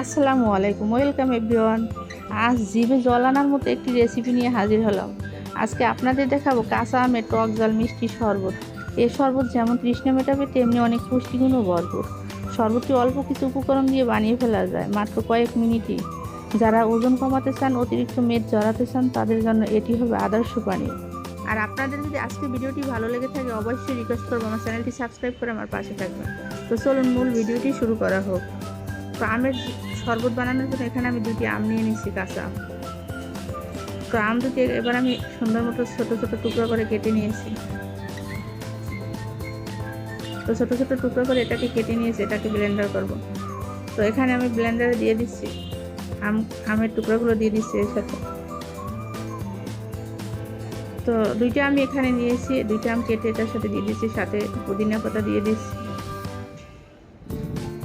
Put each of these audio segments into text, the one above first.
আসসালামু আলাইকুম, welcome everyone. আজ জিভে জল আনার মতো একটি রেসিপি নিয়ে হাজির হলাম। আজকে আপনাদের দেখাবো কাঁচা আমের টক জাল মিষ্টি শরবত। এই শরবত যেমন তৃষ্ণা মেটাবে, তেমনি অনেক পুষ্টিগুণও ভরপুর। শরবতটি অল্প কিছু উপকরণ দিয়ে বানিয়ে ফেলা যায়, মাত্র কয়েক মিনিটই। যারা ওজন কমাতে চান, অতিরিক্ত মেদ জড়াতে চান, তাদের জন্য এটি হবে আদর্শ পানীয় আর আপনাদের যদি আজকে ভিডিওটি ভালো লেগে থাকে, অবশ্যই রিকোয়েস্ট করব আমার চ্যানেলটি সাবস্ক্রাইব করে আমার পাশে থাকবেন। তো চলুন মূল ভিডিওটি শুরু করা হোক। তো আমের শরবত বানানোর জন্য এখানে আমি দুটি আম নিয়ে নিচ্ছি কাঁচা। তো আম দুটি এবার আমি সুন্দর মতো ছোটো ছোটো টুকরো করে কেটে নিয়েছি। তো ছোটো ছোটো টুকরো করে এটাকে কেটে নিয়েছি এটাকে ব্লেন্ডার করব। তো এখানে আমি ব্লেন্ডারে দিয়ে দিচ্ছি। আম, আমের টুকরোগুলো দিয়ে দিচ্ছি এর সাথে। তো দুইটা আমি এখানে নিয়েছি। দুইটা আম কেটে এটার সাথে দিয়ে দিচ্ছি, সাথে পুদিনা পাতা দিয়ে দিচ্ছি।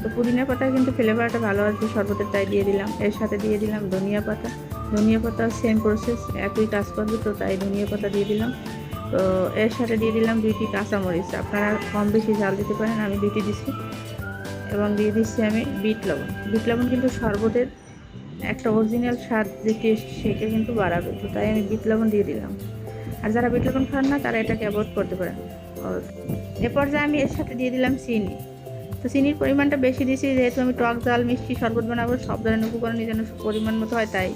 তো পুদিনা পাতা কিন্তু ফ্লেভারটা ভালো আসবে শরবতের তাই দিয়ে দিলাম। এর সাথে দিয়ে দিলাম ধনিয়া পাতা। ধনিয়া পাতা সেম প্রসেস একই কাজ করবে তো তাই ধনিয়া পাতা দিয়ে দিলাম। তো এর সাথে দিয়ে দিলাম দুইটি কাঁচামরিচ। আপনারা কম বেশি ঝাল দিতে পারেন, আমি দুইটি দিচ্ছি এবং দিয়ে দিচ্ছি আমি বিট লবণ। বিট লবণ কিন্তু শরবতের একটা অরিজিনাল স্বাদ যে টেস্ট সেটা কিন্তু বাড়াবে। তো তাই আমি বিট লবণ দিয়ে দিলাম। আর যারা বিট লবণ খান না, তারা এটাকে অ্যাভয়েড করতে পারেন। এ পর্যায়ে আমি এর সাথে দিয়ে দিলাম চিনি। তো চিনির পরিমাণটা বেশি দিয়েছি, যেহেতু আমি টক জাল, মিষ্টি, শরবত বানাবো, সব ধরনের উপকরণই যেন পরিমাণ মতো হয় তাই।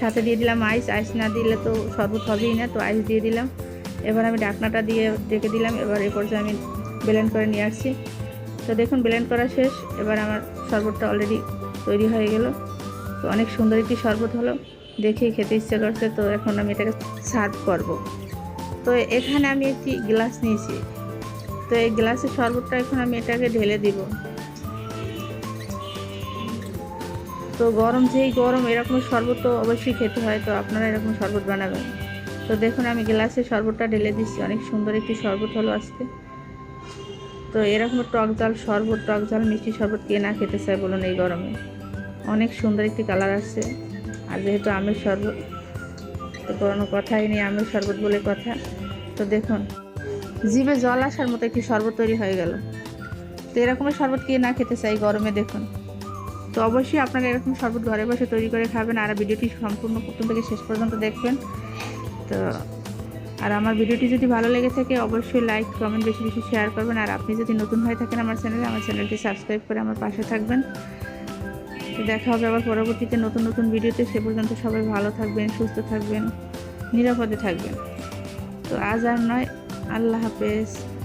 সাথে দিয়ে দিলাম আইস আইস না দিলে তো শরবত হবেই না, তো আইস দিয়ে দিলাম। এবার আমি ডাকনাটা দিয়ে ডেকে দিলাম, এবার এ পর্যায়ে আমি ব্লেন্ড করে নিয়ে আসছি। তো দেখুন ব্লেন্ড করা শেষ, এবার আমার শরবতটা অলরেডি তৈরি হয়ে গেল। তো অনেক সুন্দর একটি শরবত হলো, দেখেই খেতে ইচ্ছে করছে, তো এখন আমি এটাকে সার্ভ করব। তো এখানে আমি একটি গ্লাস নিয়েছি। তো এই গ্লাসের শরবতটা এখন আমি এটাকে ঢেলে দিব। তো গরম, যেই গরম, এরকম শরবত তো অবশ্যই খেতে হয়, তো আপনারা এরকম শরবত বানাবেন। তো দেখুন, আমি গ্লাসে শরবতটা ঢেলে দিচ্ছি, অনেক সুন্দর একটি শরবত হলো আজকে। তো এরকম টক জাল শরবত, টক জাল, মিষ্টি শরবত কে না খেতে চায় বলুন এই গরমে। অনেক সুন্দর একটি কালার আসছে। আর যেহেতু আমের শরবত, তো কোনো কথাই নেই, আমের শরবত বলে কথা। তো দেখুন জিভে জল আসার মতো একটি শরবত তৈরি হয়ে গেল। তো এরকমের শরবত কে না খেতে চাই গরমে দেখুন। তো অবশ্যই আপনারা এরকম শরবত ঘরে বসে তৈরি করে খাবেন আর ভিডিওটি সম্পূর্ণ প্রথম থেকে শেষ পর্যন্ত দেখবেন। তো আর আমার ভিডিওটি যদি ভালো লেগে থাকে অবশ্যই লাইক, কমেন্ট বেশি বেশি শেয়ার করবেন। আর আপনি যদি নতুন হয়ে থাকেন আমার চ্যানেলে, আমার চ্যানেলটি সাবস্ক্রাইব করে আমার পাশে থাকবেন। তো দেখা হবে আবার পরবর্তীতে নতুন নতুন ভিডিওতে। সে পর্যন্ত সবাই ভালো থাকবেন, সুস্থ থাকবেন, নিরাপদে থাকবেন। তো আজ আর নয় আল্লাহ হাফেজ।